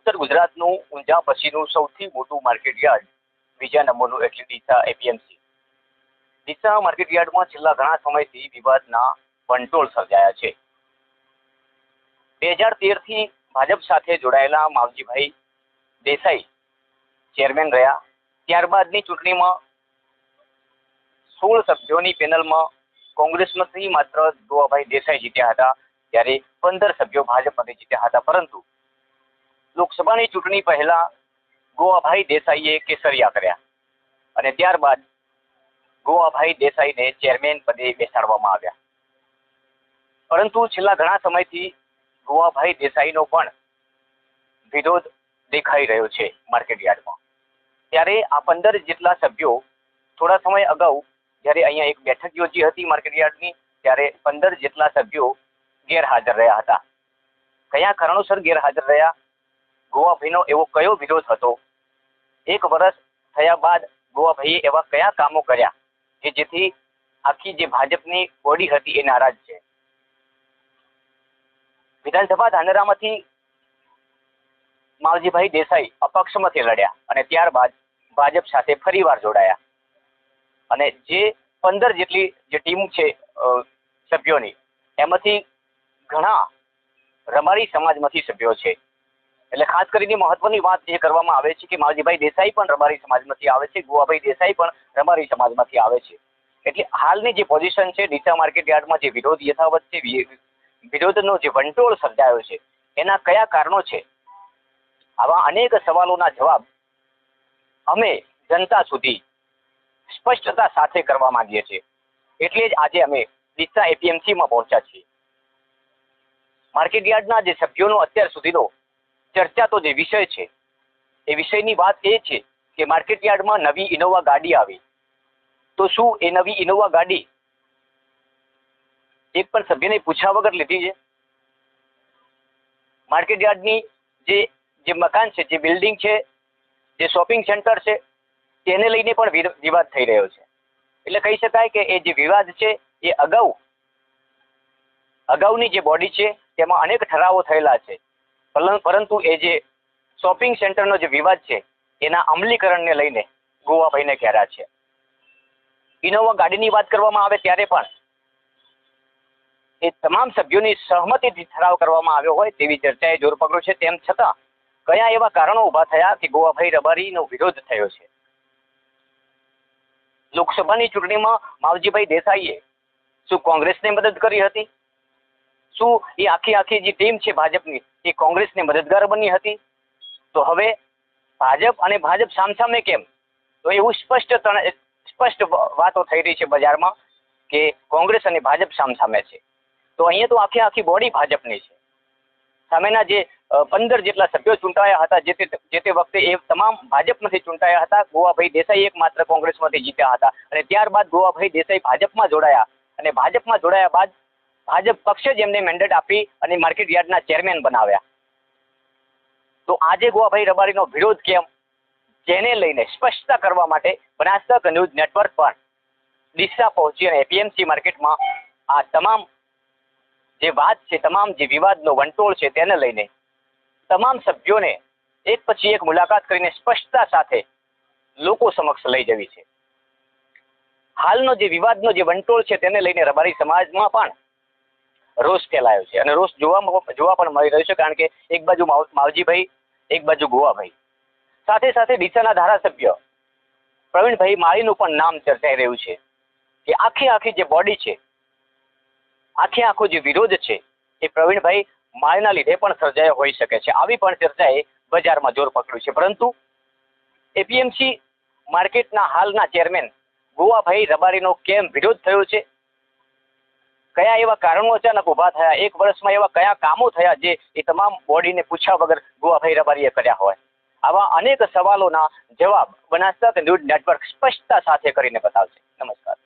ઉત્તર ગુજરાતનું ઊંઝા પછીનું સૌથી મોટું માર્કેટ યાર્ડ બીજા નંબરનું એટલે ડીસા એપીએમસી ડીસા માર્કેટ યાર્ડમાં છેલ્લા ઘણા સમયથી વિવાદના વંટોળ સર્જાયા છે. બે હજાર તેરથી ભાજપ સાથે જોડાયેલા માવજીભાઈ દેસાઈ ચેરમેન રહ્યા. ત્યારબાદની ચૂંટણીમાં સોળ સભ્યોની પેનલમાં કોંગ્રેસમાંથી માત્ર દુવાભાઈ દેસાઈ જીત્યા હતા. ત્યારે પંદર સભ્યો ભાજપમાંથી જીત્યા હતા. પરંતુ લોકસભાની ચૂંટણી પહેલા ગોવાભાઈ દેસાઈએ કેસરિયા કર્યા અને ત્યારબાદ ગોવાભાઈ દેસાઈને ચેરમેન પદે બેસાડવામાં આવ્યા. પરંતુ છેલ્લા ઘણા સમયથી ગોવાભાઈ દેસાઈનો પણ વિરોધ દેખાઈ રહ્યો છે માર્કેટ યાર્ડમાં. ત્યારે આ પંદર જેટલા સભ્યો થોડા સમય અગાઉ જ્યારે અહીંયા એક બેઠક યોજી હતી માર્કેટ યાર્ડની, ત્યારે પંદર જેટલા સભ્યો ગેરહાજર રહ્યા હતા. કયા કારણોસર ગેરહાજર રહ્યા? ગોવાભાઈનો એવો કયો વિરોધ હતો? એક વર્ષ થયા બાદ ગોવાભાઈએ એવા કયા કામો કર્યા કે જેથી આખી જે ભાજપની બોડી હતી એ નારાજ છે? વિધાનસભા ધાનેરામાંથી માવજીભાઈ દેસાઈ અપક્ષમાંથી લડ્યા અને ત્યારબાદ ભાજપ સાથે ફરીવાર જોડાયા. અને જે પંદર જેટલી જે ટીમ છે સભ્યોની, એમાંથી ઘણા રમારી સમાજમાંથી સભ્યો છે. એટલે ખાસ કરીને મહત્વની વાત એ કરવામાં આવે છે કે માવજીભાઈ દેસાઈ પણ રબારી સમાજમાંથી આવે છે, ગોવાભાઈ દેસાઈ પણ રબારી સમાજમાંથી આવે છે. એટલે હાલની જે પોઝિશન છે, ડીસા માર્કેટ યાર્ડમાં જે વિરોધ યથાવત છે વિરોધનો જે વંટોળ સર્જાયો છે, એના કયા કારણો છે? આવા અનેક સવાલોના જવાબ અમે જનતા સુધી સ્પષ્ટતા સાથે કરવા માંગીએ છીએ. એટલે જ આજે અમે ડીસા એપીએમસીમાં પહોંચ્યા છીએ. માર્કેટ યાર્ડના જે સભ્યોનો અત્યાર સુધીનો ચર્ચાતો જે વિષય છે, એ વિષયની વાત એ છે કે માર્કેટ યાર્ડમાં નવી ઇનોવા ગાડી આવી. તો શું એ નવી ઇનોવા ગાડી એક પણ સભ્યને પૂછ્યા વગર લીધી છે? માર્કેટ યાર્ડની જે જે મકાન છે, જે બિલ્ડિંગ છે, જે શોપિંગ સેન્ટર છે, તેને લઈને પણ વિવાદ થઈ રહ્યો છે. એટલે કહી શકાય કે એ જે વિવાદ છે, એ અગાઉ, અગાઉની જે બોડી છે, તેમાં અનેક ઠરાવો થયેલા છે. પરંતુ એ જે શોપિંગ સેન્ટરનો જે વિવાદ છે, એના અમલીકરણને લઈને ગોવાભાઈને ઘેરા છે. ઇનોવા ગાડીની વાત કરવામાં આવે ત્યારે પણ એ તમામ સભ્યોની સહમતિથી ઠરાવ કરવામાં આવ્યો હોય તેવી ચર્ચાએ જોર પકડ્યો છે. તેમ છતાં કયા એવા કારણો ઊભા થયા કે ગોવાભાઈ રબારીનો વિરોધ થયો છે? લોકસભાની ચૂંટણીમાં માવજીભાઈ દેસાઈએ શું કોંગ્રેસને મદદ કરી હતી? શું એ આખી આખી જે ટીમ છે ભાજપની, એ કોંગ્રેસને મદદગાર બની હતી? તો હવે ભાજપ અને ભાજપ સામસામે કેમ? તો એવું સ્પષ્ટ સ્પષ્ટ વાતો થઈ રહી છે બજારમાં કે કોંગ્રેસ અને ભાજપ સામસામે છે. તો અહીંયા તો આખી આખી બોડી ભાજપની છે. સામેના જે પંદર જેટલા સભ્યો ચૂંટાયા હતા, જે તે જે તે વખતે એ તમામ ભાજપમાંથી ચૂંટાયા હતા, ગોવાભાઈ દેસાઈ એકમાત્ર કોંગ્રેસમાંથી જીત્યા હતા. અને ત્યારબાદ ગોવાભાઈ દેસાઈ ભાજપમાં જોડાયા. અને ભાજપમાં જોડાયા બાદ ભાજપ પક્ષે જ એમને મેન્ડેટ આપી અને માર્કેટ યાર્ડના ચેરમેન બનાવ્યા. તો આજે ગોવાભાઈ રબારીનો વિરોધ કેમ? જેને લઈને સ્પષ્ટતા કરવા માટે બનાસકાંઠા ન્યૂઝ નેટવર્ક પર દિશા પહોંચી અને એપીએમસી માર્કેટમાં આ તમામ જે વાત છે, તમામ જે વિવાદનો વંટોળ છે તેને લઈને તમામ સભ્યોને એક પછી એક મુલાકાત કરીને સ્પષ્ટતા સાથે લોકો સમક્ષ લઈ જવી છે. હાલનો જે વિવાદનો જે વંટોળ છે તેને લઈને રબારી સમાજમાં પણ રોષ ફેલાયો છે. અને રોષ જોવા જોવા પણ મળી રહ્યો છે, કારણ કે એક બાજુ માવ- માવજીભાઈ, એક બાજુ ગોવાભાઈ. સાથે સાથે ડીસાના ધારાસભ્ય પ્રવીણભાઈ માળીનું પણ નામ ચર્ચાઈ રહ્યું છે કે આખી આખી જે બોડી છે, આખે આખો જે વિરોધ છે, એ પ્રવીણભાઈ માળીના લીધે પણ સર્જાયો હોઈ શકે છે. આવી પણ ચર્ચાએ બજારમાં જોર પકડ્યું છે. પરંતુ એપીએમસી માર્કેટના હાલના ચેરમેન ગોવાભાઈ રબારીનો કેમ વિરોધ થયો છે? કયા એવા કારણો અચાનક ઊભા થયા? એક વર્ષમાં એવા કયા કામો થયા જે એ તમામ બોડીને પૂછ્યા વગર ગોવાભાઈ રબારીએ કર્યા હોય? આવા અનેક સવાલોના જવાબ બનાસકાંઠા ન્યૂઝ નેટવર્ક સ્પષ્ટતા સાથે કરીને બતાવશે. નમસ્કાર.